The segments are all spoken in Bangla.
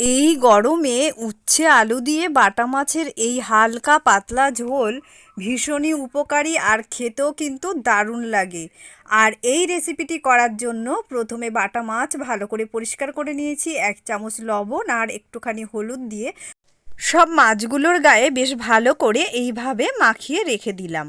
এই গরমে উচ্ছে আলু দিয়ে বাটা মাছের এই হালকা পাতলা ঝোল ভীষণই উপকারী আর খেতেও কিন্তু দারুণ লাগে। আর এই রেসিপিটি করার জন্য প্রথমে বাটা মাছ ভালো করে পরিষ্কার করে নিয়েছি, এক চামচ লবণ আর একটুখানি হলুদ দিয়ে। সব মাছগুলোর গায়ে বেশ ভালো করে এইভাবে মাখিয়ে রেখে দিলাম।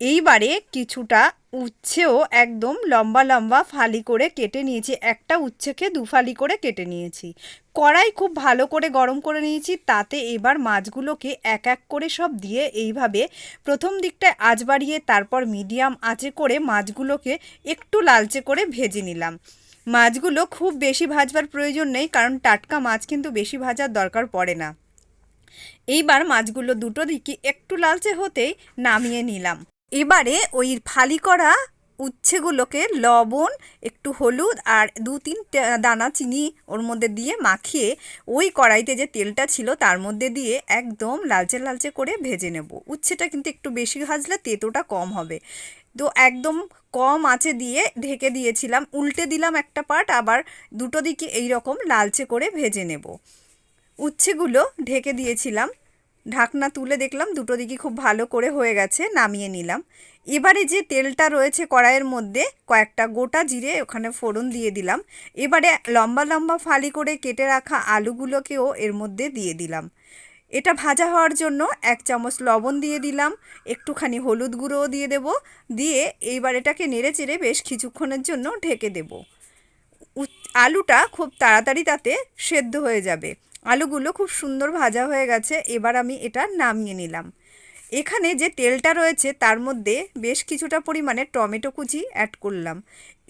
এইবারে কিছুটা উচ্ছেও একদম লম্বা লম্বা ফালি করে কেটে নিয়েছি। একটা উচ্ছেকে দু ফালি করে কেটে নিয়েছি। কড়াই খুব ভালো করে গরম করে নিয়েছি। তাতে এবার মাছগুলোকে এক এক করে সব দিয়ে এইভাবে প্রথম দিকটায় আঁচ বাড়িয়ে তারপর মিডিয়াম আঁচে করে মাছগুলোকে একটু লালচে করে ভেজে নিলাম। মাছগুলো খুব বেশি ভাজবার প্রয়োজন নেই কারণ টাটকা মাছ কিন্তু বেশি ভাজার দরকার পড়ে না। এইবার মাছগুলো দুটো দিকে একটু লালচে হতেই নামিয়ে নিলাম। এবারে ওই ফালি করা উচ্ছেগুলোকে লবণ, একটু হলুদ আর দু তিন দানা চিনি ওর মধ্যে দিয়ে মাখিয়ে ওই কড়াইতে যে তেলটা ছিল তার মধ্যে দিয়ে একদম লালচে লালচে করে ভেজে নেব। উচ্ছেটা কিন্তু একটু বেশি ভাজলে তেতোটা কম হবে। তো একদম কম আঁচে দিয়ে ঢেকে দিয়েছিলাম, উল্টে দিলাম একটা পার্ট আবার দুটো দিকে এই রকম লালচে করে ভেজে নেব। উচ্ছেগুলো ঢেকে দিয়েছিলাম। ঢাকনা তুলে দেখলাম দুটো দিকে খুব ভালো করে হয়ে গেছে, নামিয়ে নিলাম। এবারে যে তেলটা রয়েছে কড়াইয়ের মধ্যে, কয়েকটা গোটা জিরে ওখানে ফোড়ন দিয়ে দিলাম। এবারে লম্বা লম্বা ফালি করে কেটে রাখা আলুগুলোকেও এর মধ্যে দিয়ে দিলাম। এটা ভাজা হওয়ার জন্য এক চামচ লবণ দিয়ে দিলাম, একটুখানি হলুদ গুঁড়োও দিয়ে দেব, দিয়ে এইবার এটাকে নেড়ে চেড়ে বেশ কিছুক্ষণের জন্য ঢেকে দেব। আলুটা খুব তাড়াতাড়ি তাতে সেদ্ধ হয়ে যাবে। আলুগুলো খুব সুন্দর ভাজা হয়ে গেছে, এবার আমি এটা নামিয়ে নিলাম। এখানে যে তেলটা রয়েছে, তার মধ্যে বেশ কিছুটা পরিমাণে টমেটো কুচি অ্যাড করলাম।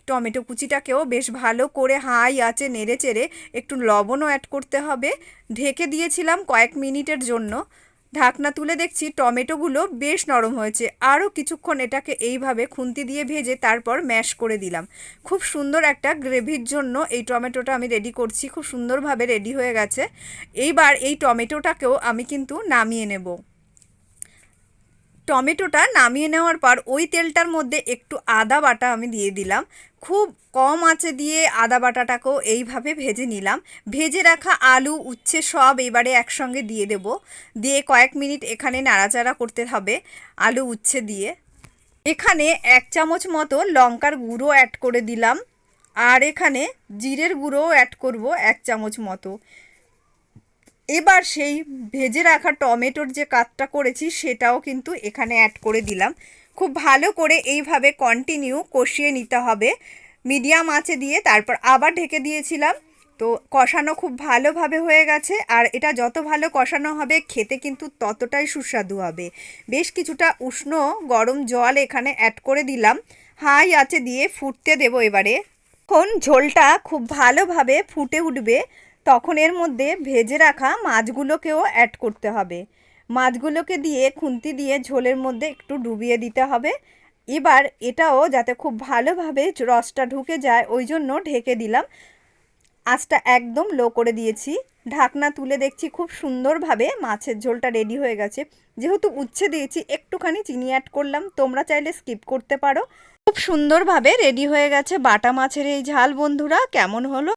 টমেটো কুচিটাকেও বেশ ভালো করে হাই আঁচে নেড়ে চেড়ে একটু লবণও অ্যাড করতে হবে। ঢেকে দিয়েছিলাম কয়েক মিনিটের জন্য। ঢাকনা তুলে দেখছি টমেটোগুলো বেশ নরম হয়েছে। আরও কিছুক্ষণ এটাকে এইভাবে খুন্তি দিয়ে ভেজে তারপর ম্যাশ করে দিলাম। খুব সুন্দর একটা গ্রেভির জন্য এই টমেটোটা আমি রেডি করছি। খুব সুন্দরভাবে রেডি হয়ে গেছে। এইবার এই টমেটোটাকেও আমি কিন্তু নামিয়ে নেব। টমেটোটা নামিয়ে নেওয়ার পর ওই তেলটার মধ্যে একটু আদা বাটা আমি দিয়ে দিলাম। খুব কম আঁচে দিয়ে আদা বাটাটাকেও এইভাবে ভেজে নিলাম। ভেজে রাখা আলু, উচ্ছে সব এবারে একসঙ্গে দিয়ে দেব। দিয়ে কয়েক মিনিট এখানে নাড়াচাড়া করতে হবে আলু, উচ্ছে দিয়ে। এখানে এক চামচ মতো লঙ্কার গুঁড়ো অ্যাড করে দিলাম। আর এখানে জিরের গুঁড়োও অ্যাড করব এক চামচ মতো। এবার সেই ভেজে রাখা টমেটোর যে কাতটা করেছি, সেটাও কিন্তু এখানে অ্যাড করে দিলাম। খুব ভালো করে এইভাবে কন্টিনিউ কষিয়ে নিতে হবে। মিডিয়াম আঁচে দিয়ে তারপর আবার ঢেকে দিয়েছিলাম। তো কষানো খুব ভালোভাবে হয়ে গেছে, আর এটা যত ভালো কষানো হবে, খেতে কিন্তু ততটাই সুস্বাদু হবে। বেশ কিছুটা উষ্ণ গরম জল এখানে অ্যাড করে দিলাম। হাই আঁচে দিয়ে ফুটতে দেব এবারে। এখন ঝোলটা খুব ভালোভাবে ফুটে উঠবে। তখন এর মধ্যে ভেজে রাখা মাছগুলোকেও অ্যাড করতে হবে। মাছগুলোকে দিয়ে খুন্তি দিয়ে ঝোলের মধ্যে একটু ডুবিয়ে দিতে হবে। এবার এটাও যাতে খুব ভালোভাবে রসটা ঢুকে যায়, ওই জন্য ঢেকে দিলাম। আঁচটা একদম লো করে দিয়েছি। ঢাকনা তুলে দেখছি খুব সুন্দরভাবে মাছের ঝোলটা রেডি হয়ে গেছে। যেহেতু উচ্ছে দিয়েছি, একটুখানি চিনি অ্যাড করলাম, তোমরা চাইলে স্কিপ করতে পারো। খুব সুন্দরভাবে রেডি হয়ে গেছে বাটা মাছের এই ঝাল, বন্ধুরা। কেমন হলো?